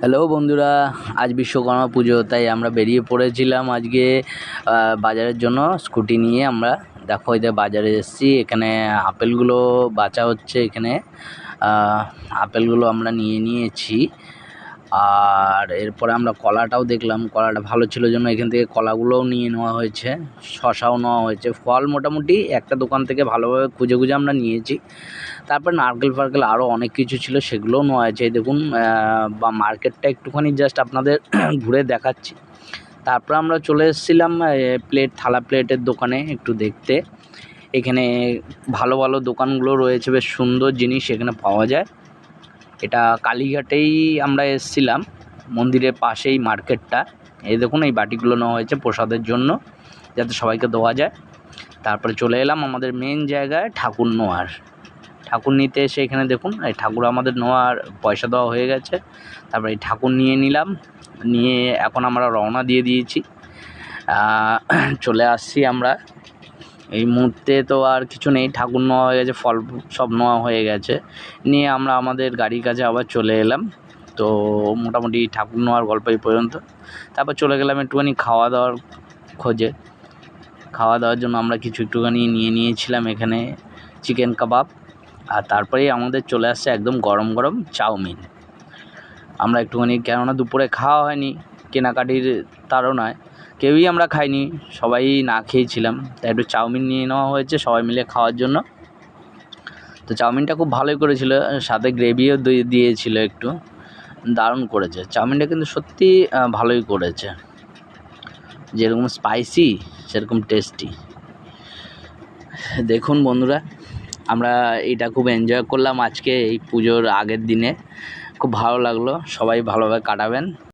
Hello বন্ধুরা, আজ বিশ্বকর্মা পুজো, তাই আমরা বেরিয়ে পড়েছিলাম আজকে বাজারের জন্য স্কুটি নিয়ে আমরা। দেখো এই বাজারে এসেছি, এখানে আপেলগুলো বাঁচা হচ্ছে এখানে। আপেলগুলো আমরা নিয়ে নিয়েছি। আর এরপরে আমরা কলাটাও দেখলাম, কলাটা ভালো ছিল জন্য এখান থেকে কলাগুলোও নিয়ে নেওয়া হয়েছে, শশাও নেওয়া হয়েছে। ফল মোটামুটি একটা দোকান থেকে ভালোভাবে খুঁজে খুঁজে আমরা নিয়েছি। তারপর নারকেল ফারকেল আরও অনেক কিছু ছিল, সেগুলোও নেওয়া হয়েছে। দেখুন বা মার্কেটটা একটুখানি জাস্ট আপনাদের ঘুরে দেখাচ্ছি। তারপর আমরা চলে এসেছিলাম প্লেট থালা প্লেটের দোকানে একটু দেখতে। এখানে ভালো ভালো দোকানগুলো রয়েছে, বেশ সুন্দর জিনিস এখানে পাওয়া যায়। এটা কালীঘাটেই আমরা এসেছিলাম, মন্দিরের পাশেই মার্কেটটা। এই দেখুন, এই বাটিগুলো নেওয়া হয়েছে প্রসাদের জন্য, যাতে সবাইকে দেওয়া যায়। তারপরে চলে এলাম আমাদের মেন জায়গায় ঠাকুর নোয়ার ঠাকুর নিতে এসে এখানে দেখুন, এই ঠাকুর আমাদের নেওয়ার পয়সা দেওয়া হয়ে গেছে। তারপরে এই ঠাকুর নিয়ে নিলাম, নিয়ে এখন আমরা রওনা দিয়ে দিয়েছি। চলে আসছি আমরা এই মুহূর্তে তো আর কিছু নেই, ঠাকুর নেওয়া হয়ে গেছে, ফল সব নেওয়া হয়ে গেছে। নিয়ে আমরা আমাদের গাড়ির কাছে আবার চলে এলাম। তো মোটামুটি ঠাকুর নেওয়ার গল্প এই পর্যন্ত। তারপর চলে গেলাম একটুখানি খাওয়া দাওয়ার খোঁজে। খাওয়া দাওয়ার জন্য আমরা কিছু একটুখানি নিয়ে নিয়েছিলাম এখানে চিকেন কাবাব। আর তারপরেই আমাদের চলে আসছে একদম গরম গরম চাউমিন। আমরা একটুখানি কেননা দুপুরে খাওয়া হয়নি। কেনাকাটির তাড়নায় কেউই আমরা খাইনি, সবাই না খেয়েছিলাম। তাই একটু চাউমিন নিয়ে নেওয়া হয়েছে সবাই মিলে খাওয়ার জন্য। তো চাউমিনটা খুব ভালোই করেছিল, সাথে গ্রেভিও দিয়েছিল একটু, দারুণ করেছে। চাউমিনটা কিন্তু সত্যি ভালোই করেছে। যেরকম স্পাইসি সেরকম টেস্টি দেখুন বন্ধুরা, আমরা এটা খুব এনজয় করলাম আজকে এই পুজোর আগের দিনে। খুব ভালো লাগল, সবাই ভালোভাবে কাটাবেন।